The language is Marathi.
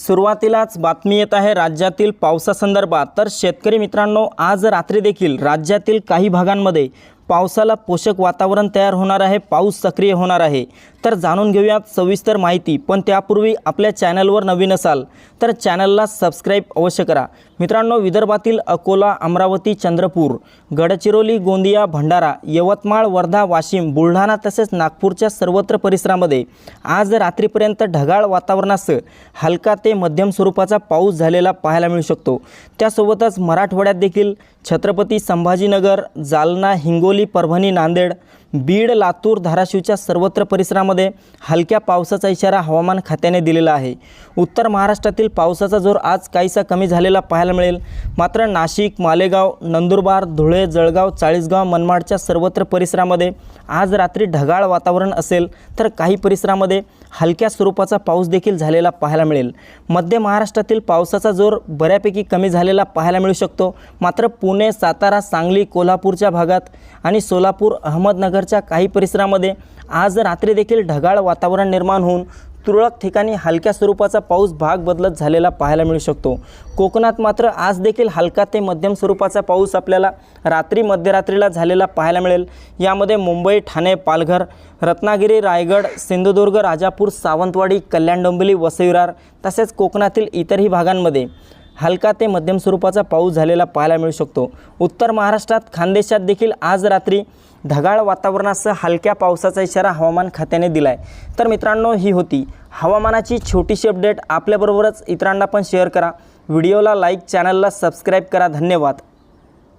सुरुवातीलाच बातमी येत आहे राज्यातील पावसासंदर्भात. तर शेतकरी मित्रांनो आज रात्री देखील राज्यातील काही भागांमध्ये पावसाला पोषक वातावरण तयार होणार आहे पाऊस सक्रिय होणार आहे. तर जाणून घेऊयात सविस्तर माहिती. पण त्यापूर्वी आपल्या चॅनलवर नवीन असाल तर चॅनलला सबस्क्राईब अवश्य करा. मित्रांनो विदर्भातील अकोला अमरावती चंद्रपूर गडचिरोली गोंदिया भंडारा यवतमाळ वर्धा वाशिम बुलढाणा तसेच नागपूरच्या सर्वत्र परिसरामध्ये आज रात्रीपर्यंत ढगाळ वातावरणासह हलका ते मध्यम स्वरूपाचा पाऊस झालेला पाहायला मिळू शकतो. त्यासोबतच मराठवाड्यात देखील छत्रपती संभाजीनगर जालना हिंगोली परभणी नांदेड बीड लातूर धाराशिवच्या सर्वत्र परिसरामध्ये हलक्या पावसाचा इशारा हवामान खात्याने दिलेला आहे. उत्तर महाराष्ट्रातील पावसाचा जोर आज काहीसा कमी झालेला पाहायला मिळेल. मात्र नाशिक मालेगाव नंदुरबार धुळे जळगाव चाळीसगाव मनमाडच्या सर्वत्र परिसरामध्ये आज रात्री ढगाळ वातावरण असेल तर काही परिसरामध्ये हलक्या स्वरूपाचा पाऊस देखील झालेला पाहायला मिळेल. मध्य महाराष्ट्रातील पावसाचा जोर बऱ्यापैकी कमी झालेला पाहायला मिळू शकतो. मात्र पुणे सातारा सांगली कोल्हापूरच्या भागात आणि सोलापूर अहमदनगर पालघरच्या काही परिसरामध्ये आज रात्री देखील ढगाळ वातावरण निर्माण होऊन तुरळक ठिकाणी हलक्या स्वरूपाचा पाऊस भाग बदलत झालेला पाहायला मिळू शकतो. कोकणात मात्र आज देखील हलका ते मध्यम स्वरूपाचा पाऊस आपल्याला रात्री मध्यरात्रीला झालेला पाहायला मिळेल. यामध्ये मुंबई ठाणे पालघर रत्नागिरी रायगड सिंधुदुर्ग राजापूर सावंतवाडी कल्याण डोंबिवली वसई तसेच कोकणातील इतरही भागांमध्ये हलका ते मध्यम स्वरूपाचा पाऊस झालेला पाहायला मिळू शकतो. उत्तर महाराष्ट्रात खानदेशात देखील आज रात्री ढगाळ वातावरणासह हलक्या पावसाचा इशारा हवामान खात्याने दिला आहे तर मित्रांनो ही होती हवामानाची छोटीशी अपडेट. आपल्याबरोबरच इतरांना पण शेअर करा. व्हिडिओला लाईक चॅनलला सबस्क्राईब करा. धन्यवाद.